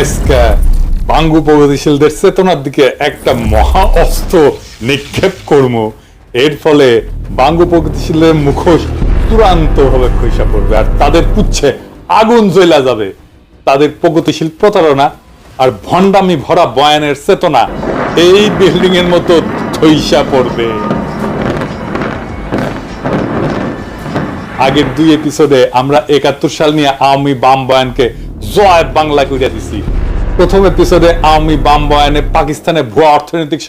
আজকে বাঙ্গু প্রগতিশীলদের দিকে একটা মহা অস্ত্র নিক্ষেপ করব এর ফলে বাঙ্গু মুখোশ চূড়ান্ত ভাবে খৈসা আর তাদের পুচ্ছে আগুন জ্বলা যাবে। তাদের প্রগতিশীল প্রতারণা আর ভণ্ডামি ভরা বয়ানের চেতনা এই বিল্ডিং এর মতো ধৈসা পড়বে। আগের দুই এপিসোডে আমরা একাত্তর সাল নিয়ে আওয়ামী বাম বয়ানকে জয় বাংলা কইরা দিছি। প্রথম এপিসোডে বয়ানে পাকিস্তানে ভুয়া অর্থনৈতিক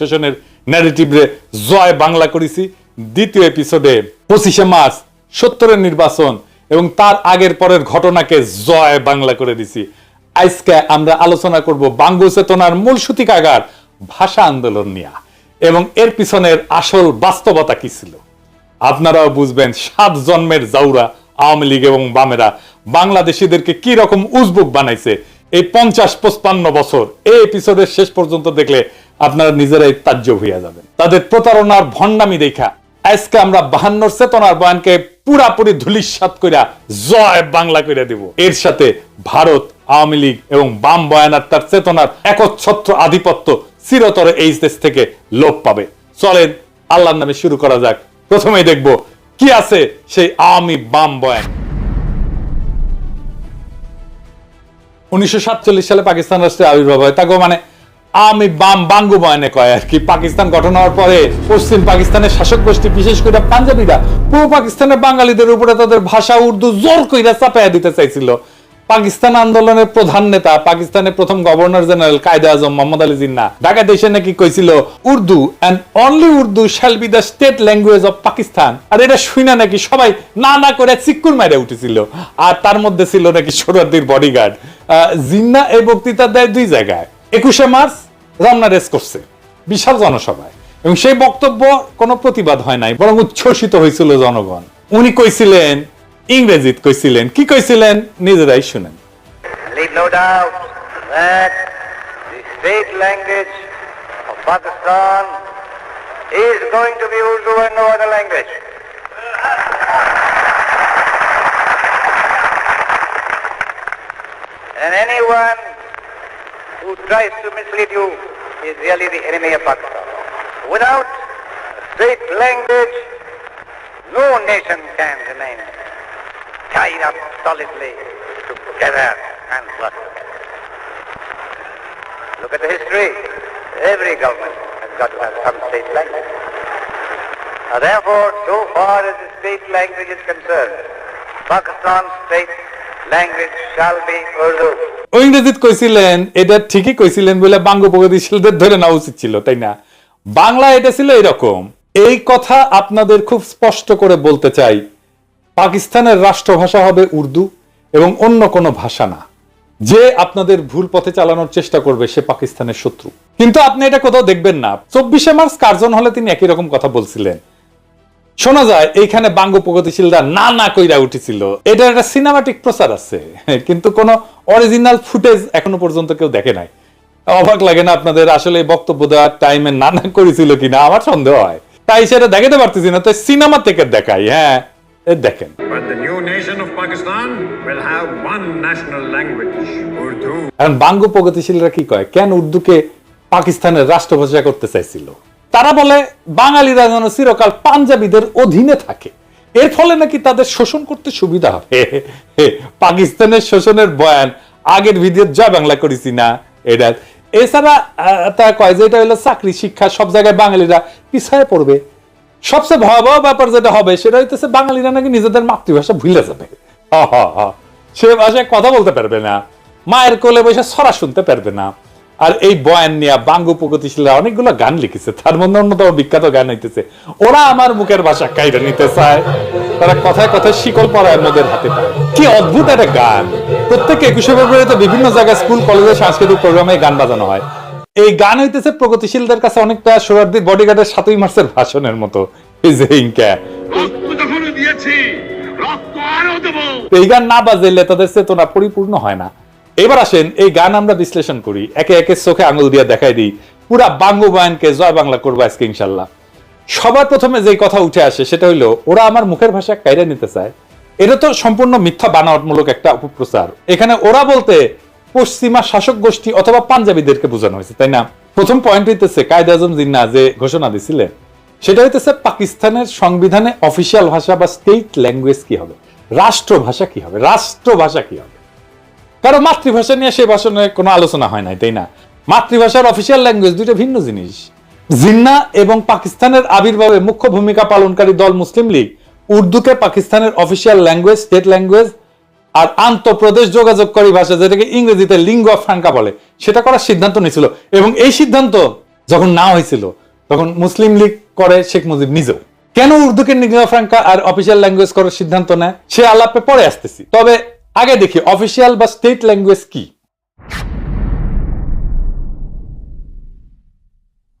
ন্যারেটিভ রে জয় বাংলা করেছি। দ্বিতীয় এপিসোডে পঁচিশে সত্তরের নির্বাচন এবং তার আগের পরের ঘটনাকে জয় বাংলা করে দিছি। আজকে আমরা আলোচনা করব বাঙ্গু চেতনার মূল সূতিকাগার, ভাষা আন্দোলন নিয়ে এবং এর পিছনের আসল বাস্তবতা কি ছিল? আপনারাও বুঝবেন, সাত জন্মের জাউরা আওয়ামী লীগ এবং বামেরা বাংলাদেশিদেরকে কি রকম উজবুক বানাইছে এই পঞ্চাশ পঁচপান্ন বছর, এই এপিসোডের শেষ পর্যন্ত দেখলে আপনারা নিজেরাই তাজ্য হইয়া যাবেন। তাদের প্রতারণার ভণ্ডামি দেখা। আজকে আমরা বাহান্নর চেতনার বয়ানকে পুরাপুরি ধুলিস্বাত কইরা জয় বাংলা কইরা দেব। এর সাথে ভারত, আওয়ামী লীগ এবং বাম বয়ানার তার চেতনার একচ্ছত্র আধিপত্য চিরতরে এই দেশ থেকে লোপ পাবে। চলেন, আল্লাহর নামে শুরু করা যাক। প্রথমেই দেখব কি আছে? সেই আওয়ামী বাম বয়ান উনিশশো সালে পাকিস্তান রাষ্ট্রের আবির্ভাব হয়। তাকে মানে আমি বাম বাঙ্গু বয়ানে কয় আর কি। পাকিস্তান গঠন হওয়ার পরে পশ্চিম পাকিস্তানের শাসক গোষ্ঠী, বিশেষ করে পাঞ্জাবিরা পূর্ব পাকিস্তানের বাঙালিদের উপরে তাদের ভাষা উর্দু জোর কইরা চাপাইয়া দিতে চাইছিল। পাকিস্তান আন্দোলনের প্রধান নেতা, পাকিস্তানের প্রথম গভর্নর জেনারেল কায়দে আজম মোহাম্মদ আলী জিন্না। ঢাকা দেশে নাকি কইছিল, Urdu and only Urdu shall be the state language of Pakistan. আর এটা শুনা নাকি সবাই না না করে চিক্কুর মারে উঠেছিল। আর তার মধ্যে ছিল নাকি সোহরাদ্দির বডিগার্ড জিন্না এই বক্তৃতা দেয় দুই জায়গায়। একুশে মার্চ রমনা রেস করছে, বিশাল জনসভায়। এবং সেই বক্তব্য কোনো প্রতিবাদ হয় নাই, বরং উচ্ছ্বসিত হয়েছিল জনগণ। উনি কইছিলেন ইংরেজিত কইছিলেন কি কইছিলেন নিজেরাই শুনেন Leave no doubt that the state language of Pakistan is going to be Urdu and no other language. And anyone who tries to mislead you is really the enemy of Pakistan. Without a state language, no nation can remain Tied up solidly together and prosper. Look at the history. Every government has got to have some state language. Now, therefore, so far as the state language is concerned, Pakistan's state language shall be Urdu. ও ইংরেজিত কইছিলেন এটা ঠিকই কইছিলেন বলে বাঙ্গ প্রগতিশীলদের ধরে নেওয়া উচিত ছিল তাই না বাংলা এটা ছিল এরকম এই কথা আপনাদের খুব স্পষ্ট করে বলতে চাই পাকিস্তানের রাষ্ট্রভাষা হবে উর্দু এবং অন্য কোনো ভাষা না। যে আপনাদের ভুল পথে চালানোর চেষ্টা করবে, সে পাকিস্তানের শত্রু। কিন্তু আপনি এটা কোথাও দেখবেন না। চব্বিশে মার্চ কার্জন হলে তিনি একই রকম কথা বলছিলেন? শোনা যায়, এইখানে বাঙ্গ প্রগতিশীলরা না না কইরা উঠেছিল। এটা একটা সিনেমাটিক প্রচার আছে, কিন্তু কোনো অরিজিনাল ফুটেজ এখনও পর্যন্ত কেউ দেখে নাই। অবাক লাগে না আপনাদের আসলে বক্তব্য দেওয়ার টাইমে না না করেছিল কিনা, আমার সন্দেহ হয়। তাই সেটা দেখাতে পারতেছি না, তো সিনেমা থেকে দেখাই হ্যাঁ। দেখেন। But the new nation of Pakistan will have one national language, Urdu. এখন বাঙ্গ প্রগতিশীলরা কি কয় কেন উর্দুকে পাকিস্তানের রাষ্ট্রভাষা করতে চাইছিল? তারা বলে বাঙালিরা যেন চিরকাল পাঞ্জাবিদের অধীনে থাকে। এর ফলে নাকি তাদের শোষণ করতে সুবিধা হবে। পাকিস্তানের শোষণের বয়ান আগের ভিডিও জয় বাংলা করেছি না এটা। এছাড়া আহ, তা কয় যে এটা হলো চাকরি শিক্ষা সব জায়গায় বাঙালিরা পিছায় পড়বে। সবচেয়ে ভয়াবহ ব্যাপার যেটা হবে, সেটা হইতেছে বাঙালিরা নাকি নিজেদের মাতৃভাষা ভুলে যাবে। সে ভাষায় কথা বলতে পারবে না, মায়ের কোলে বসে ছড়া শুনতে পারবে না। আর এই বয়ান নিয়ে বাঙ্গু প্রগতিশীলরা অনেকগুলো গান লিখেছে, তার মধ্যে অন্যতম বিখ্যাত গান হইতেছে, ওরা আমার মুখের ভাষা কাইরা নিতে চায়। তারা কথায় কথায় শিকল পরায় মোদের হাতে পায়। কি অদ্ভুত একটা গান। প্রত্যেক একুশে ফেব্রুয়ারিতে বিভিন্ন জায়গায় স্কুল, কলেজে সাংস্কৃতিক প্রোগ্রামে গান বাজানো হয়। এই গান হইতেছে প্রগতিশীলদের কাছে অনেকটা সোহরার্দির বডিগার্ডের সাতই মার্চের ভাষণের মতো। যে ইনকা এই গান না বাজাইলে তাদের চেতনা পরিপূর্ণ হয় না। এবার আসেন এই গান আমরা বিশ্লেষণ করি। একে একে চোখে আঙুল দিয়ে দেখাই দিই। পুরা বাঙ্গবায়নকে জয় বাংলা করব আজকে ইনশাল্লাহ সবার প্রথমে যে কথা উঠে আসে সেটা হইল ওরা আমার মুখের ভাষা কাইরে নিতে চায়। এটা তো সম্পূর্ণ মিথ্যা বানাওয়াটমূলক একটা অপপ্রচার। এখানে ওরা বলতে পশ্চিমা শাসক গোষ্ঠী অথবা পাঞ্জাবিদেরকে বোঝানো হয়েছে, তাই না? প্রথম পয়েন্ট হইতেছে কায়দে আজম জিন্না যে ঘোষণা দিছিলেন সেটা হইতেছে পাকিস্তানের সংবিধানে অফিসিয়াল ভাষা বা স্টেট ল্যাঙ্গুয়েজ কি হবে? রাষ্ট্রভাষা কি হবে? রাষ্ট্রভাষা কি হবে? কারণ মাতৃভাষা নিয়ে সেই ভাষণে কোনো আলোচনা হয় নাই, তাই না? মাতৃভাষার অফিসিয়াল ল্যাঙ্গুয়েজ দুইটা ভিন্ন জিনিস। জিন্না এবং পাকিস্তানের আবির্ভাবে মুখ্য ভূমিকা পালনকারী দল মুসলিম লীগ, উর্দুকে পাকিস্তানের অফিসিয়াল ল্যাঙ্গুয়েজ স্টেট ল্যাঙ্গুয়েজ আর আন্তঃপ্রদেশ যোগাযোগকারী ভাষা, যেটাকে ইংরেজিতে লিঙ্গুয়া ফ্রাঙ্কা বলে, সেটা করার সিদ্ধান্ত নিয়েছিল। এবং এই সিদ্ধান্ত যখন না হয়েছিল, তখন মুসলিম লীগ করে শেখ মুজিব নিজেও। কেন উর্দুকে লিঙ্গুয়া ফ্রাঙ্কা আর অফিসিয়াল ল্যাঙ্গুয়েজ করার সিদ্ধান্ত নেয়? সে আলাপে পরে আসতেছি। তবে আগে দেখি অফিসিয়াল বা স্টেট ল্যাঙ্গুয়েজ কি?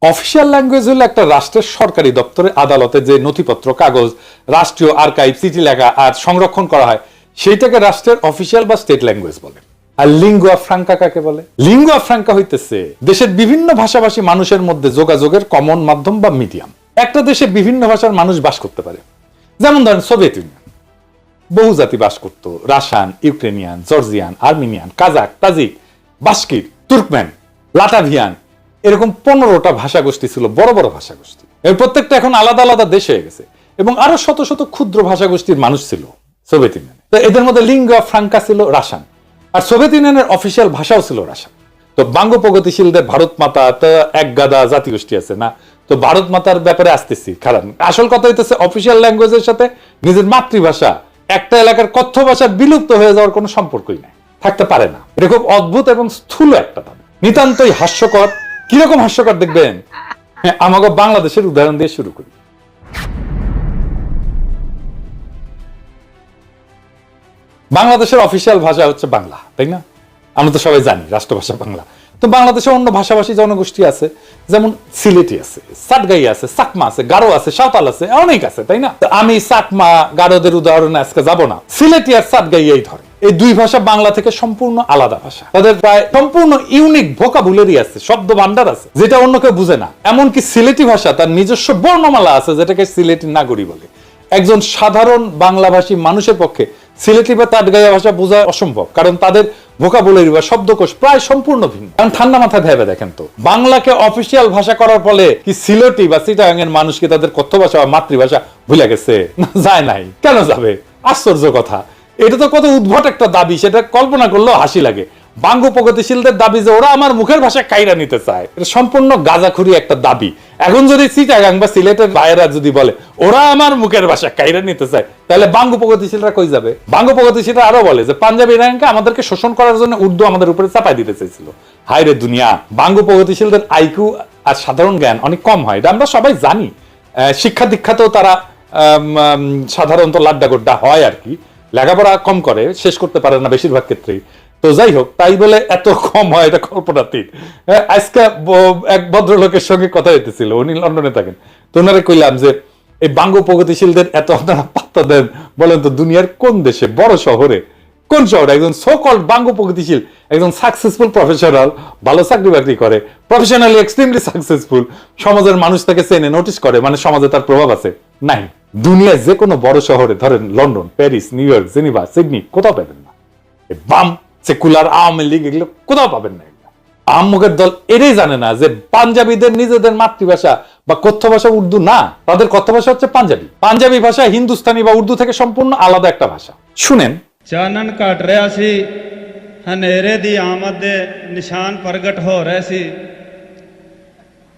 অফিসিয়াল ল্যাঙ্গুয়েজ হলো একটা রাষ্ট্রের সরকারি দপ্তরে আদালতে যে নথিপত্র, কাগজ, রাষ্ট্রীয় আর্কাইভ চিঠি লেখা আর সংরক্ষণ করা হয়। সেইটাকে রাষ্ট্রের অফিসিয়াল বা স্টেট ল্যাঙ্গুয়েজ বলে। আর লিঙ্গুয়া ফ্রাঙ্কা কাকে বলে? লিঙ্গুয়া ফ্রাঙ্কা হইতেছে দেশের বিভিন্ন ভাষাভাষী মানুষের মধ্যে যোগাযোগের কমন মাধ্যম বা মিডিয়াম একটা দেশে বিভিন্ন ভাষার মানুষ বাস করতে পারে। যেমন ধরেন সোভিয়েত ইউনিয়ন বহু জাতি বাস করত। Russian, Ukrainian, Georgian, Armenian, Kazakh, Tajik, Bashkir Turkmen Latvian এরকম পনেরোটা ভাষা গোষ্ঠী ছিল, বড় বড় ভাষা গোষ্ঠী এর প্রত্যেকটা এখন আলাদা আলাদা দেশ হয়ে গেছে। এবং আরও শত শত ক্ষুদ্র ভাষা গোষ্ঠীর মানুষ ছিল। সোভিয়েত ইউনিয়নে। তো এদের মধ্যে লিঙ্গুয়া ফ্রাঙ্কা ছিল রাশান আর সোভিয়েত ইউনিয়নের অফিসিয়াল ভাষাও ছিল রাশান। তো বাঙ্গ প্রগতিশীলদের ভারত মাতা তো এক গাদা জাতিগোষ্ঠী আছে না? তো ভারত মাতার ব্যাপারে আসতেছি কারণ আসল কথা হইতেছে অফিসিয়াল ল্যাঙ্গুয়েজের সাথে নিজের মাতৃভাষা একটা এলাকার কথ্য ভাষা বিলুপ্ত হয়ে যাওয়ার কোনো সম্পর্কই নাই থাকতে পারে না। এটা খুব অদ্ভুত এবং স্থূল একটা দাবি নিতান্তই হাস্যকর। কীরকম হাস্যকর দেখবেন? হ্যাঁ, আমাকে বাংলাদেশের উদাহরণ দিয়ে শুরু করি। বাংলাদেশের অফিসিয়াল ভাষা হচ্ছে বাংলা, তাই না? আমরা তো সবাই জানি রাষ্ট্রভাষা বাংলা। তো বাংলাদেশে অন্য ভাষাভাষী জনগোষ্ঠী আছে, যেমন সিলেটি আছে, সাতগাই আছে, সাকমা আছে, গারো আছে, সাঁওতাল আছে, অনেক আছে, তাই না? আমি সাকমা, গারোদের উদাহরণে আজকে যাব না। সিলেটি আর সাতগাই এই ধরে। এই দুই ভাষা বাংলা থেকে সম্পূর্ণ আলাদা ভাষা। তাদের প্রায় সম্পূর্ণ ইউনিক ভোকাবুলারি আছে, শব্দ ভান্ডার আছে, যেটা অন্য কেউ বুঝে না। এমনকি সিলেটি ভাষা তার নিজস্ব বর্ণমালা আছে, যেটাকে সিলেটি নাগরী বলে। একজন সাধারণ বাংলাভাষী মানুষের পক্ষে সিলেটি বা তাটগাইয়া ভাষা বোঝা অসম্ভব, কারণ তাদের ভোকাবুলারি বা শব্দকোষ প্রায় সম্পূর্ণ ভিন্ন। কারণ ঠান্ডা মাথায় ভেবে দেখেন তো। বাংলাকে অফিসিয়াল ভাষা করার ফলে কি সিলেটি বা চিটাগাং এর মানুষকে তাদের কথ্য ভাষা বা মাতৃভাষা ভুলে গেছে? যায় নাই। কেন যাবে? আশ্চর্য কথা। এটা তো কত উদ্ভট একটা দাবি, সেটা কল্পনা করলেও হাসি লাগে। বাঙ্গ প্রগতিশীলদের দাবি যে ওরা আমার মুখের ভাষা কাইরা নিতে চায়। এটা সম্পূর্ণ গাজাখুরি একটা দাবি। এখন যদি চিটাগাং বা সিলেটের ভাইয়েরা যদি বলে, ওরা আমার মুখের ভাষা কাইরা নিতে চায়, তাহলে বাঙ্গ প্রগতিশীলরা কই যাবে? বাঙ্গ প্রগতিশীলরা আরও বলে যে, পাঞ্জাবি ইরানকে আমাদেরকে শোষণ করার জন্য উর্দু আমাদের উপরে চাপাই দিতে চাইছিল হায় রে দুনিয়া, বাঙ্গ প্রগতিশীলদের আইকিউ আর সাধারণ জ্ঞান অনেক কম হয়। এটা আমরা সবাই জানি। শিক্ষা দীক্ষাতেও তারা সাধারণত লাড্ডা গোড্ডা হয় আর কি। লেখাপড়া কম করে, শেষ করতে পারে না বেশিরভাগ ক্ষেত্রেই। তো যাই হোক তাই বলে এত কম হয় এটা কল্পনাতীত। হ্যাঁ, আজকে এক ভদ্রলোকের সঙ্গে কথা হইতেছিল উনি লন্ডনে থাকেন। তো ওনারে কইলাম যে এই বাঙ্গ প্রগতিশীলদের এত আপনারা পাত্তা দেন বলেন তো দুনিয়ার কোন দেশে বড় শহরে কোন শহরে? একজন সোকল বাঙ্গ প্রগতিশীল একজন সাকসেসফুল প্রফেশনাল ভালো চাকরি বাকরি করে প্রফেশনালি এক্সট্রিমলি সাকসেসফুল সমাজের মানুষ তাকে চেনে নোটিস করে মানে সমাজে তার প্রভাব আছে। নাই দুনিয়ায় যে কোনো বড় শহরে ধরেন London Paris New York Geneva Sydney কোথাও পাবেন না। বাম সেকুলার আওয়ামী লীগ এগুলো কোথাও পাবেন না এগুলো। আহম্মকের দল এটাই জানে না যে পাঞ্জাবিদের নিজেদের মাতৃভাষা বা কথ্য ভাষা উর্দু না তাদের কথ্য ভাষা হচ্ছে পাঞ্জাবি পাঞ্জাবি ভাষা হিন্দুস্তানি বা উর্দু থেকে সম্পূর্ণ আলাদা একটা ভাষা শুনেন ਚਾਨਣ ਘਟ ਰਿਹਾ ਸੀ ਹਨੇਰੇ ਦੀ ਆਮਦ ਦੇ ਨਿਸ਼ਾਨ ਪ੍ਰਗਟ ਹੋ ਰਹੇ ਸੀ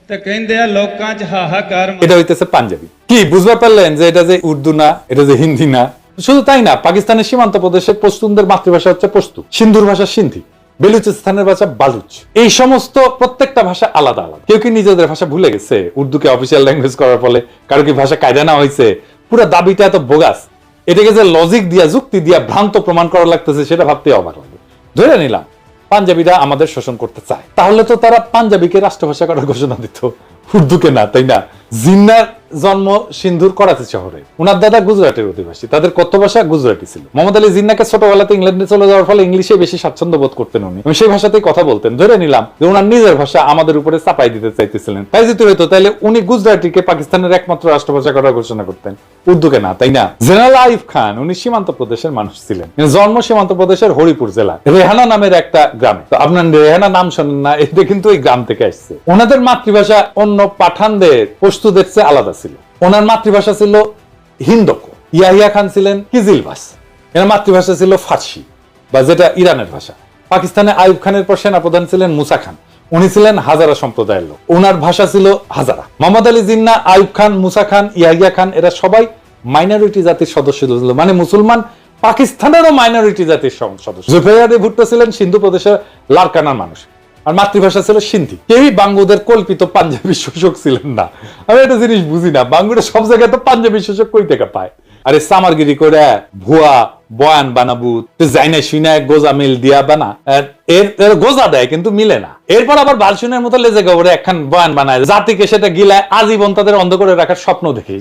ਤੇ ਕਹਿੰਦੇ ਆ ਲੋਕਾਂ 'ਚ ਹਾਹਾਕਾਰ ਮ- এটা হইতেছে পাঞ্জাবি কি বুঝতে পারলেন যে এটা যে উর্দু না এটা যে হিন্দি না শুধু তাই না, পাকিস্তানের সীমান্ত প্রদেশের পশতুনদের মাতৃভাষা হচ্ছে পশতু। সিন্ধুর ভাষা সিন্ধি, বেলুচিস্তানের ভাষা বালুচ। এই সমস্ত প্রত্যেকটা ভাষা আলাদা আলাদা। কেউ কি নিজেদের ভাষা ভুলে গেছে? উর্দুকে অফিসিয়াল ল্যাঙ্গুয়েজ করার ফলে কারও কি ভাষা কায়দা না হয়েছে? পুরো দাবিটা এত বোগাস। এটাকে যে লজিক দিয়া, যুক্তি দিয়া ভ্রান্ত প্রমাণ করা লাগতেছে, সেটা ভাবতে অবাক লাগে। ধরে নিলাম, পাঞ্জাবিরা আমাদের শোষণ করতে চায়। তাহলে তো তারা পাঞ্জাবিকে রাষ্ট্রভাষা করার ঘোষণা দিত। উর্দুকে না, তাই না? জিন্নার জন্ম সিন্ধুর করাচি শহরে। ওনার দাদা গুজরাটের অধিবাসী, তাদের কত ভাষা গুজরাটি ছিল। মোহাম্মদ আলী জিন্নাকে ছোটবেলাতে ইংল্যান্ডে চলে যাওয়ার ফলে ইংলিশে বেশি স্বাচ্ছন্দ্য বোধ করতেন উনি। সেই ভাষাতেই কথা বলতেন, ধরে নিলাম যে ওনার নিজের ভাষা আমাদের উপরে চাপাই দিতে চাইতেছিলেন। তাই যদি হইতো তাহলে উনি গুজরাটিকে পাকিস্তানের একমাত্র রাষ্ট্রভাষা করার ঘোষণা করতেন। উর্দুকে না, তাই না? জেনারেল আইফ খান, উনি সীমান্ত প্রদেশের মানুষ ছিলেন। জন্ম সীমান্ত প্রদেশের হরিপুর জেলা রেহানা নামের একটা গ্রামে। তো আপনার রেহানা নাম শোনেন না, এটা কিন্তু এই গ্রাম থেকে আসছে। ওনাদের মাতৃভাষা অন্য পাঠানদের, পশতুদের চেয়ে আলাদা ছিল। ওনার মাতৃভাষা ছিল হিন্দকো। ইয়াহিয়া খান ছিলেন কিজিলবাস। এর মাতৃভাষা ছিল ফার্সি, বা যেটা ইরানের ভাষা। পাকিস্তানে আইব খানের পর সেনাপ্রধান ছিলেন মুসা খান। উনি ছিলেন হাজারা সম্প্রদায়ের লোক। ওনার ভাষা ছিল হাজারা। মোহাম্মদ আলী জিন্না আইব খান, মুসা খান, ইয়াহিয়া খান, এরা সবাই মাইনরিটি জাতির সদস্য ছিল। মানে মুসলমান পাকিস্তানেরও মাইনরিটি জাতির সদস্য। জুফেয়ারে ভুট্টো ছিলেন সিন্ধু প্রদেশের লারকানার মানুষ। আর মাতৃভাষা ছিল সিন্ধি। কেউই বাঙ্গুদের কল্পিত পাঞ্জাবি শোষক ছিলেন না। আমি একটা জিনিস বুঝি না, বাঙ্গুরা সব জায়গায় তো পাঞ্জাবি শোষক কই থেকে পায়? আরে সামারগিরি করে ভুয়া বয়ান বানাবু যাইনা শুনে গোজা মিল দিয়া বানা। এর এর গোজা দেয় কিন্তু মিলে না। এরপর আবার বালসুনের মতো লেজে গবরে একখান বয়ান বানায়, জাতিকে সেটা গিলায় আজীবন তাদের অন্ধ করে রাখার স্বপ্ন দেখে।